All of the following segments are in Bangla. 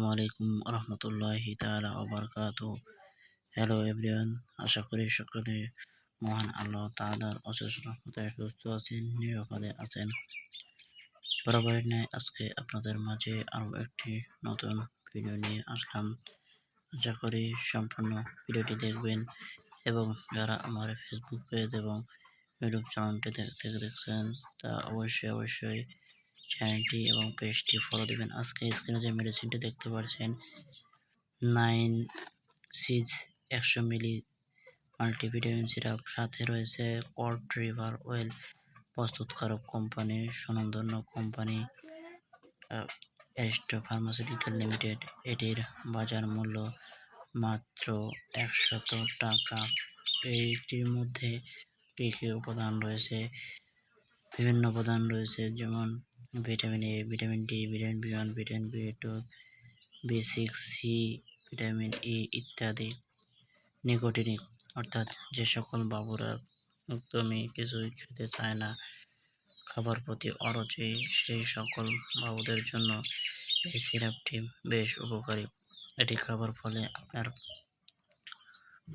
আসসালামু আলাইকুম রহমতুল্লাহি তাআলা ওবারকাত হ্যালো এভরিওয়ান আশা করি সকলে মহান আল্লাহ তাআলার অশেষ রহমতে সুস্থ আছেন, নিরাপদে আছেন। বরাবরের ন্যায় আজকে আপনাদের মাঝে আরও একটি নতুন ভিডিও নিয়ে আসলাম। আশা করি সম্পূর্ণ ভিডিওটি দেখবেন এবং যারা আমার ফেসবুক পেজ এবং ইউটিউব চ্যানেলটি থেকে দেখছেন তা অবশ্যই অবশ্যই চ্যানেলটি এবং পেজটি ফলো দেবেন। আজকে স্ক্রিনে যে মেডিসিনটি দেখতে পাচ্ছেন নাইন সিজ একশো মিলি মাল্টিভিটামিন সিরাপ সাথে রয়েছে কর্ট রিভার অয়েল প্রস্তুতকারক কোম্পানি সুনামধন্য কোম্পানি এস্টো ফার্মাসিউটিক্যাল লিমিটেড এটির বাজার মূল্য মাত্র একশত টাকা। এইটির মধ্যে কী কী উপাদান রয়েছে? বিভিন্ন উপাদান রয়েছে, যেমন vitamin A vitamin D vitamin B one vitamin B two B six C vitamin E ইত্যাদি নিকোটিনিক অর্থাৎ যে সকল বাবুরা একদমই কিছুই খেতে চায় না, খাবার প্রতি অরুচি, সেই সকল বাবুদের জন্য এই সিরাপটি বেশ উপকারী। এটি খাবার ফলে আপনার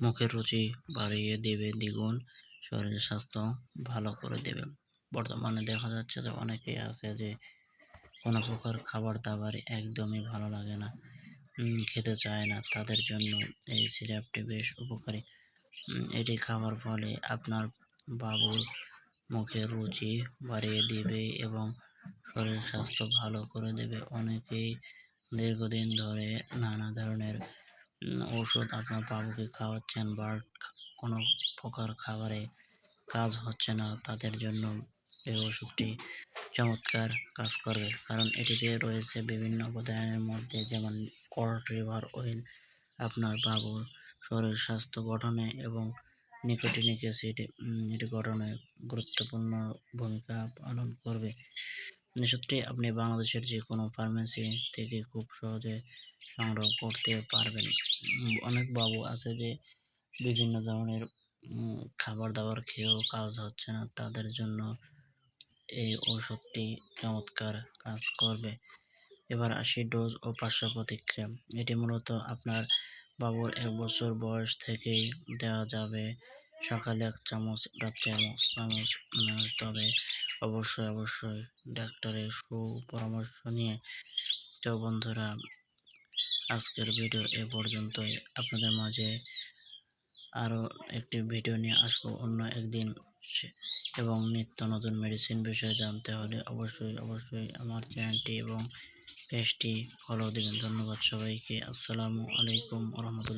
মুখের রুচি বাড়িয়ে দেবে, দ্বিগুণ শরীর স্বাস্থ্য ভালো করে দেবে। বর্তমানে দেখা যাচ্ছে যে অনেকেই আছে যে কোনো প্রকার খাবার দাবার একদমই ভালো লাগে না খেতে চায় না। তাদের জন্য এই সিরাপটি বেশ উপকারী। এটি খাওয়ার ফলে আপনার বাবুর মুখে রুচি বাড়িয়ে দিবে এবং শরীর স্বাস্থ্য ভালো করে দেবে। অনেকেই দীর্ঘদিন ধরে নানা ধরনের ওষুধ আপনার বাবুকে খাওয়াচ্ছেন বা কোনো প্রকার খাবারে কাজ হচ্ছে না। তাদের জন্য এই ওষুধটি চমৎকার কাজ করবে। কারণ এটিতে রয়েছে বিভিন্ন উপাদানের মধ্যে, যেমন কর্ট রিভার অয়েল আপনার বাবুর শরীর স্বাস্থ্য গঠনে এবং নিকোটিনিক অ্যাসিড এটি গঠনে গুরুত্বপূর্ণ ভূমিকা পালন করবে। সত্যি, আপনি বাংলাদেশের যে কোনো ফার্মেসি থেকে খুব সহজে সংগ্রহ করতে পারবেন। অনেক বাবু আছে যে বিভিন্ন ধরনের খাবার দাবার খেয়েও কাজ হচ্ছে না। তাদের জন্য এই ওষুধটি চমৎকার কাজ করবে। এবার আসি ডোজ ও পার্শ্ব প্রতিক্রিয়া এটি মূলত আপনার বাবুর এক বছর বয়স থেকেই দেওয়া যাবে। সকালে এক চামচ, রাত্রে এক চামচ তবে অবশ্যই অবশ্যই ডাক্তারের সুপরামর্শ নিয়ে। তো বন্ধুরা, আজকের ভিডিও এ পর্যন্তই। আপনাদের মাঝে আরও একটি ভিডিও নিয়ে আসব অন্য একদিন এবং নিত্য নতুন মেডিসিন বিষয়ে জানতে হলে অবশ্যই অবশ্যই আমার চ্যানেলটি এবং পেজটি ফলো দেবেন। ধন্যবাদ সবাইকে। আসসালামু আলাইকুম রহমতুল্লাহ।